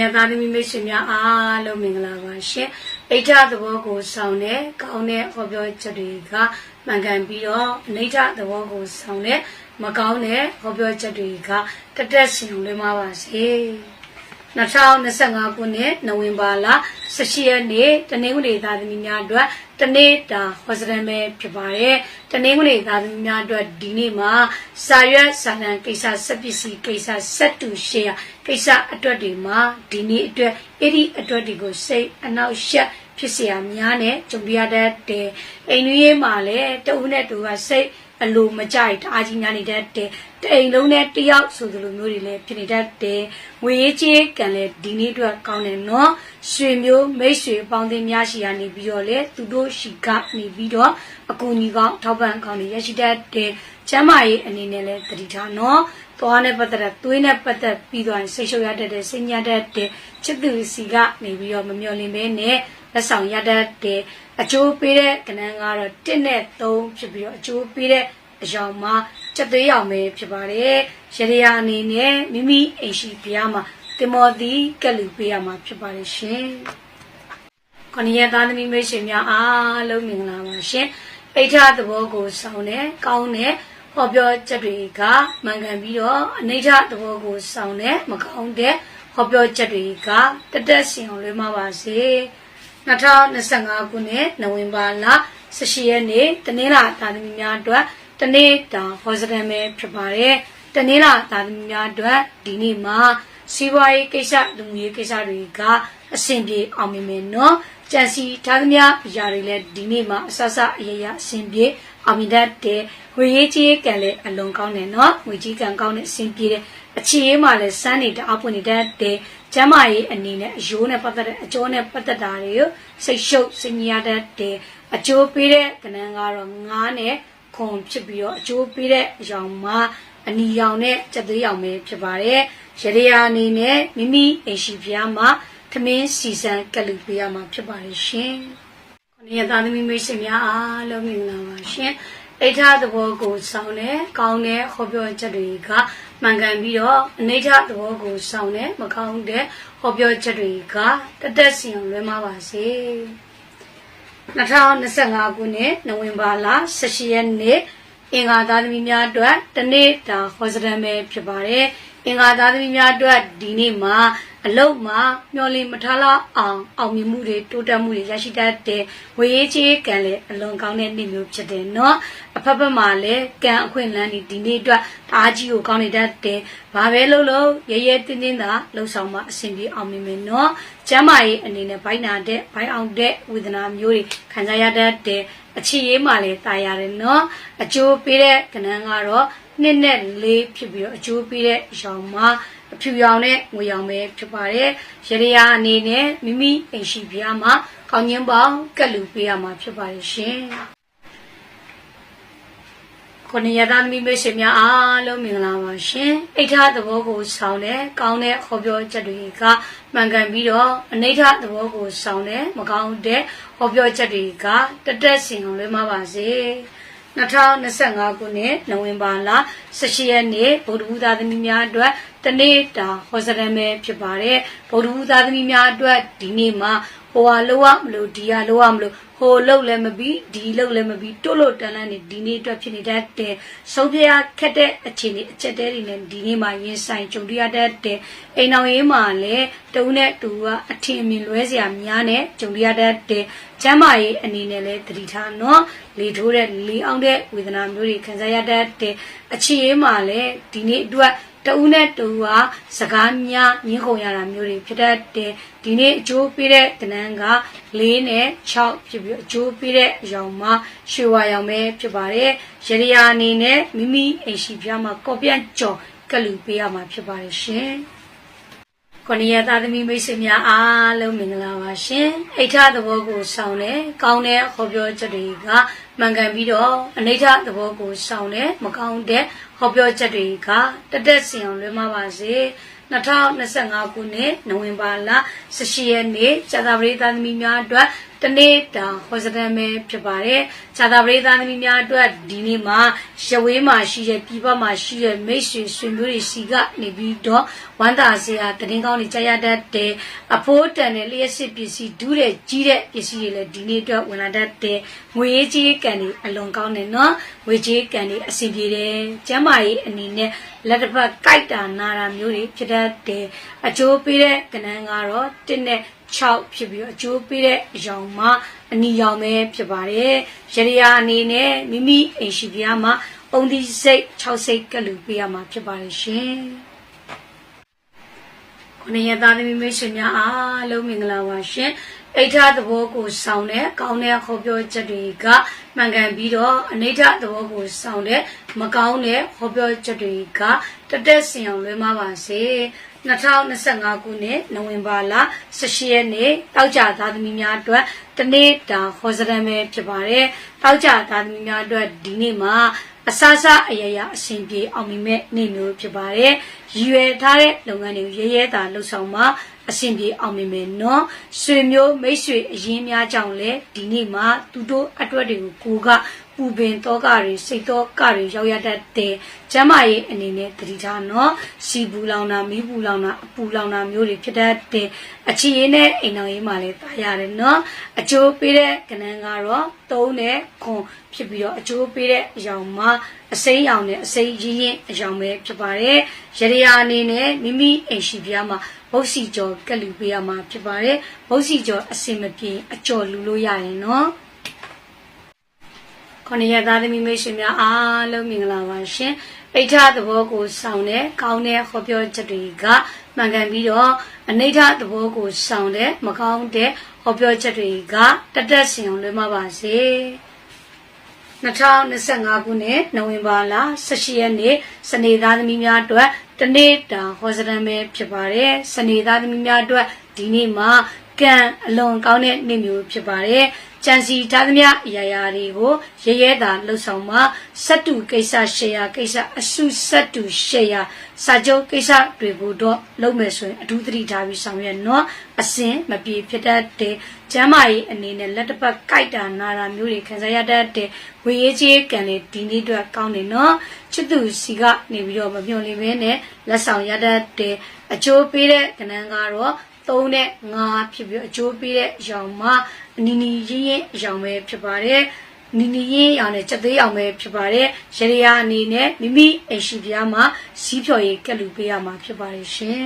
ရသားသမီးမိတ်ဆွေများအားလုံးမင်္ဂလာပါရှင်အိဋ္ဌသဘောကိုဆောင်တဲ့ကောင်းတဲ့ဟောပြောချက်တွေကမှန်ကန်ပြီးတော့အနိဋ္ဌသဘောကိုဆောင်တဲ့မကောင်းတဲ့ဟောပြောချက်တွေကတက်တက်စင်လွှဲမှာပါစေ 2025ခုနှစ်နိုဝင်ဘာလ18ရက်နေ့တနင်္ဂနွေသားသမီးများအတွက်တနေ့တာဟောစရမယ်ဖြစ်ပါတယ်တနင်္ဂနွေသားသမီးများအတွက်ဒီနေ့မှာစာရွက်စာတမ်းကိစ္စစက်ပစ္စည်းကိစ္စစက်တူရှေ့ကိစ္စအတွက်တွေမှာဒီနေ့အတွက်အဲ့ဒီအတွက်တွေကိုစိတ်အနောက်ရှက်ဖြစ်เสียများနဲ့ကြုံပြရတဲ့အိမ်ကြီးမှာလည်းတဦးနဲ့တူကစိတ် အလိုမကြိုက်တအားကြီးများနေတတ်တယ်တအိမ်လုံးနဲ့တယောက်ဆိုသလိုမျိုးတွေလည်းဖြစ်နေတတ်တယ်ငွေရေးကြေးကံလည်းဒီနေ့အတွက်ကောင်းတယ်နော်ရွှေမျိုးမိတ်ဆွေပေါင်းသင်းများရှိရနေပြီးတော့လေသူတို့ရှိကနေပြီးတော့အကူအညီကောင်းထောက်ပံ့ကောင်းတွေရရှိတတ်တယ်ကျမ်းမာရေးအနေနဲ့လည်းတတိထားနော်သွားနဲ့ပတ်သက်တဲ့သွေးနဲ့ပတ်သက်ပြီးတော့ဆိတ်ရှုပ်ရတတ်တဲ့စိတ်ညစ်တတ်တဲ့ချစ်သူစီကနေပြီးတော့မမျော်လင့်ပဲနဲ့ လက်ဆောင်ရတတ်တဲ့အကျိုးပေးတဲ့ကဏ္ဍကတော့1နဲ့3ဖြစ်ပြီးတော့အကျိုးပေးတဲ့အယောင်မှာချက်သေးရောင်ပဲဖြစ်ပါတယ်။ရရယာအနေနဲ့မိမိအိမ်ရှိဘုရားမှာတင်မောသီကက်လူပေးရမှာဖြစ်ပါတယ်ရှင်။ခொနည်းသားသမီးမိတ်ဆွေများအားလုံးမင်္ဂလာပါရှင်။အိဋ္ဌသဘောကိုဆောင်တဲ့ကောင်းတဲ့ဟောပြောချက်တွေကမှန်ကန်ပြီးတော့အနိဋ္ဌသဘောကိုဆောင်တဲ့မကောင်းတဲ့ဟောပြောချက်တွေကတက်တက်စင်အောင်လွှဲမှာပါစေ။ 2025ခုနှစ်နိုဝင်ဘာလ18ရက်နေ့တနင်္လာသားသမီးများအတွက်တနေ့တာဟောစရမယ်ဖြစ်ပါတယ်။တနေ့လာသားသမီးများအတွက်ဒီနေ့မှာစီးပွားရေးကိစ္စလူမှုရေးကိစ္စတွေကအဆင်ပြေအောင်မြင်မယ်နော်။ကြံစီထားသမျှအရာတွေလည်းဒီနေ့မှာအဆဆအရရအဆင်ပြေ အောင်မြင်တတ်တဲ့ငွေရေးကြေးကံလည်းအလွန်ကောင်းတယ်နော်။ငွေကြီးကံကောင်းတဲ့အဆင်ပြေတဲ့အခြေရေးမှာလည်းစမ်းနေတအားပွင့်နေတတ်တဲ့ကျမ်းမာရေးအနေနဲ့အယိုးနဲ့ပတ်သက်တဲ့အကျိုးနဲ့ပတ်သက်တာတွေကိုစိတ်ရှုပ်စိတ်ညစ်တတ်တဲ့အကျိုးပေးတဲ့ကဏ္ဍကတော့ငားနဲ့ခွန်ဖြစ်ပြီးတော့အကျိုးပေးတဲ့အရောင်မှာအနီရောင်နဲ့ကြက်သွေးရောင်ပဲဖြစ်ပါတယ်။ရရယာအနေနဲ့မိမိအိမ်ရှိဖျားမှာသမင်းစီစံကလူပေးရမှာဖြစ်ပါတယ်ရှင်။ခொ နည်းသားသမီးမိတ်ဆွေများအားလုံးမင်္ဂလာပါရှင်။အိဋ္ဌသဘောကိုဆောင်တဲ့ကောင်းတဲ့ဟောပြောချက်တွေကမှန်ကန်ပြီးတော့အနိဋ္ဌသဘောကိုဆောင်တဲ့မကောင်းတဲ့ဟောပြောချက်တွေကတသက်စီအောင်လွဲမှာပါစေ။2025ခုနှစ်နိုဝင်ဘာလ18ရက်နေ့အင်္ဂါသားသမီးများအတွက်တနေ့တာဟောစရမ်းပဲဖြစ်ပါတယ်။ အင်္ဂါသားသမီးများအတွက်ဒီနေ့မှာအလုတ်မှာမျောလင်းမထားလောက်အောင်အောင်မြင်မှုတွေတိုးတက်မှုတွေရရှိတတ်တဲ့ဝေရေးချေးကံလည်းအလွန်ကောင်းတဲ့နေ့မျိုးဖြစ်တယ်နော်။အဖက်ဖက်မှာလည်းကံအခွင့်အလန်းဒီဒီနေ့အတွက်အားကြီးကိုကောင်းနေတတ်တယ်။ဘာပဲလုပ်လို့ရဲရဲတင်းတင်းသာလှုပ်ဆောင်မှအဆင်ပြေအောင်မြင်မယ်နော်။ကျမ်းမာရေးအနေနဲ့ဘိုင်းနာတဲ့ဘိုင်းအောင်တဲ့ဝေဒနာမျိုးတွေခံစားရတတ်တယ်။အခြေရေးမှလည်းတာရတယ်နော်။အကျိုးပေးတဲ့ကဏ္ဍကတော့ နှစ်နဲ့လေးဖြစ်ပြီးတော့အကျိုးပေးတဲ့ရောင်မှာအဖြူရောင်နဲ့ငွေရောင်ပဲဖြစ်ပါတယ်။ရရယာအနေနဲ့မိမိအိမ်ရှိဖျားမှာကောင်းခြင်းပေါင်းကက်လူပေးရမှာဖြစ်ပါတယ်ရှင်။ခொနည်းသားသမီးမိတ်ဆွေများအားလုံးမင်္ဂလာပါရှင်။အိဋ္ဌသဘောကိုဆောင်တဲ့ကောင်းတဲ့ဟောပြောချက်တွေကမှန်ကန်ပြီးတော့အနိဋ္ဌသဘောကိုဆောင်တဲ့မကောင်းတဲ့ဟောပြောချက်တွေကတက်တက်စင်အောင်လွှဲမှာပါစေ။ 2025ခုနှစ်နိုဝင်ဘာလ18ရက်နေ့ဗုဒ္ဓဘုရားသမီးများအတွက်တနေ့တာဟောစရမယ်ဖြစ်ပါတယ်ဗုဒ္ဓဘုရားသမီးများအတွက်ဒီနေ့မှာ ဟိုဟာလောရမလို့ဒီဟာလောရမလို့ဟိုလှုပ်လည်းမပြီးဒီလှုပ်လည်းမပြီးတိုးလို့တန်းလန်းနေဒီနေ့အတွက်ဖြစ်နေတတ်တဲ့ဆုံးဖြတ်ခက်တဲ့အခြေအနေအချက်တဲတွေနဲ့ဒီနေ့မှာရင်ဆိုင်ကြုံတွေ့ရတတ်တဲ့အိမ်တော်ရေးမှာလည်းတုံးနဲ့တူကအထင်အမြင်လွဲစရာများနဲ့ကြုံတွေ့ရတတ်တဲ့ကျမ်းမာရေးအနေနဲ့လည်းတတိထားနော်လေထိုးတဲ့လေအောင်တဲ့ဝေဒနာမျိုးတွေခံစားရတတ်တဲ့အခြေရေးမှာလည်းဒီနေ့အတွက် တဦးနဲ့တူဟာစကားများညှင်းခုန်ရတာမျိုးတွေဖြစ်တတ်တယ်ဒီနေ့အကျိုးပေးတဲ့ကဏ္ဍက၄နဲ့6ဖြစ်ပြီးအကျိုးပေးတဲ့အရောင်မှာရွှေဝါရောင်ပဲဖြစ်ပါတယ်ရရယာအနေနဲ့မိမိအိမ်ရှိပြားမှာကော်ပြန့်ကြော်ကလူပေးရမှာဖြစ်ပါတယ်ရှင်ခொနည်းသားသမီးမိတ်ဆွေများအားလုံးမင်္ဂလာပါရှင်အိဋ္ဌသဘောကိုဆောင်တဲ့ကောင်းတဲ့ဟောပြောချက်တွေကမှန်ကန်ပြီးတော့အနိဋ္ဌသဘောကိုဆောင်တဲ့မကောင်းတဲ့ ဟောပြောချက်တွေကတက်တက်စင်အောင်လွှဲမှာပါစေ2025ခုနှစ်နိုဝင်ဘာလ18ရက်နေ့ဇာတာပရိသတ်သမီးများအတွက် တနေ့တာဟောစတန်ပဲဖြစ်ပါတယ်။ဇာတာပရိသတ်သမီးများအတွက်ဒီနေ့မှာရဝေးမှာရှိတဲ့ပြည်ပမှာရှိတဲ့မိတ်ဆွေဆွေမျိုးတွေစီကနေပြီးတော့ဝမ်းသာစရာတရင်ကောင်းတွေကြားရတတ်တယ်။အဖိုးတန်တဲ့လျှက်စစ်ပစ္စည်းဒူးတဲ့ကြီးတဲ့ပစ္စည်းတွေလည်းဒီနေ့အတွက်ဝင်လာတတ်တယ်။ငွေရေးကြီးကန်တွေအလွန်ကောင်းတယ်နော်။ငွေကြီးကန်တွေအဆင်ပြေတယ်။ကျမ်းမာရေးအနေနဲ့လက်တစ်ဖက်ကြိုက်တာနာတာမျိုးတွေဖြစ်တတ်တယ်။အကျိုးပေးတဲ့ကဏ္ဍကတော့တစ်နဲ့ 6ဖြစ်ပြီးတော့အကျိုးပေးတဲ့အရောင်မှာအနီရောင်ပဲဖြစ်ပါတယ်။ရရယာအနေနဲ့မိမိအိမ်ရှိပြားမှာပုံဒီစိတ်6စိတ်ကလူပေးရမှာဖြစ်ပါတယ်ရှင်။ခொနရသားသမီးမိတ်ဆွေများအားလုံးမင်္ဂလာပါရှင်။အိဋ္ဌသဘောကိုစောင်းတဲ့ကောင်းတဲ့ခေါ်ပြောချက်တွေကမှန်ကန်ပြီးတော့အနိဋ္ဌသဘောကိုစောင်းတဲ့မကောင်းတဲ့ခေါ်ပြောချက်တွေက တတက်စင်အောင်လွှဲမပါစေ။2025ခုနှစ်နိုဝင်ဘာလ18ရက်နေ့တောက်ကြသားသမီးများအတွက်တနေ့တာဟောစရမ်းပဲဖြစ်ပါတယ်။တောက်ကြသားသမီးများအတွက်ဒီနေ့မှာအဆအဆအယယအစဉ်ပြေအောင်မြင်မဲ့နေ့မျိုးဖြစ်ပါတယ်။ရည်ရွယ်ထားတဲ့လုပ်ငန်းတွေကိုရဲရဲတာလှုပ်ဆောင်မှအစဉ်ပြေအောင်မြင်မယ်နော်။ဆွေမျိုးမိတ်ဆွေအရင်းများကြောင့်လည်းဒီနေ့မှာသူတို့အတွက်တွေကိုကိုက ပူပင်တော့ကတွေစိတ်တော့ကတွေရောက်ရတတ်တဲ့ကျမ်းမာရေးအနေနဲ့တတိထားနော်စီပူလောင်တာမီးပူလောင်တာအပူလောင်တာမျိုးတွေဖြစ်တတ်တဲ့အခြေရင်းနဲ့အိမ်တော်ရေးမှာလည်းတာရတယ်နော်အကျိုးပေးတဲ့ကဏ္ဍကတော့သုံးတဲ့ခွန်ဖြစ်ပြီးတော့အကျိုးပေးတဲ့အယောင်မှာအစိမ်းရောင်နဲ့အစိမ်းရင်းရင်းအယောင်ပဲဖြစ်ပါတယ်ရရယာအနေနဲ့မိမိအိမ်ရှိပြားမှာဘုတ်စီကျော်ကက်လူပေးရမှာဖြစ်ပါတယ်ဘုတ်စီကျော်အစင်မပြေအကျော်လူလို့ရရင်နော် ခொနရသားသမီးမိတ်ဆွေများအားလုံးမင်္ဂလာပါရှင်ပိဋ္ဌသဘောကိုစောင့်တဲ့ကောင်းတဲ့ဟောပြောချက်တွေကမှန်ကန်ပြီးတော့အနိဋ္ဌသဘောကိုစောင့်တဲ့မကောင်းတဲ့ဟောပြောချက်တွေကတတက်စင်အောင်လွှဲမပါစေ2025ခုနှစ်နိုဝင်ဘာလ18ရက်နေ့စနေသားသမီးများအတွက်တနေ့တာဟောစရမ်းပဲဖြစ်ပါတယ်စနေသားသမီးများအတွက်ဒီနေ့မှာကံအလွန်ကောင်းတဲ့နေ့မျိုးဖြစ်ပါတယ် ကြံစီထားသမျှအရာရာတွေကိုရဲရဲတာလှုပ်ဆောင်မှာစက်တူကိစ္စရှယ်ယာကိစ္စအစုစက်တူရှယ်ယာစာချုပ်ကိစ္စတွေကိုတော့လုပ်မယ်ဆိုရင်အထူးသတိထားပြီးဆောင်ရွက်နော်အစင်မပြေဖြစ်တတ်တဲ့ကျမ်းမာရေးအနေနဲ့လက်တစ်ပတ်ကြိုက်တာနာတာမျိုးတွေခံစားရတတ်တဲ့ဝေရေးကြီးကံလေးဒီနေ့အတွက်ကောင်းတယ်နော်ချစ်သူစီကနေပြီးတော့မပြောလိမ့်မဲနဲ့လက်ဆောင်ရတတ်တဲ့အကျိုးပေးတဲ့ကဏ္ဍကတော့ 3နဲ့5ဖြစ်ပြီးအကျိုးပေးတဲ့အရောင်မှာအနီနီရင်းရင်းအရောင်ပဲဖြစ်ပါတယ်နီနီရင်းရောင်နဲ့စက်သေးရောင်ပဲဖြစ်ပါတယ်ရရယာအနေနဲ့မိမိအိမ်ရှိပြားမှာစီးဖြော်ရေးကက်လူပေးရမှာဖြစ်ပါတယ်ရှင်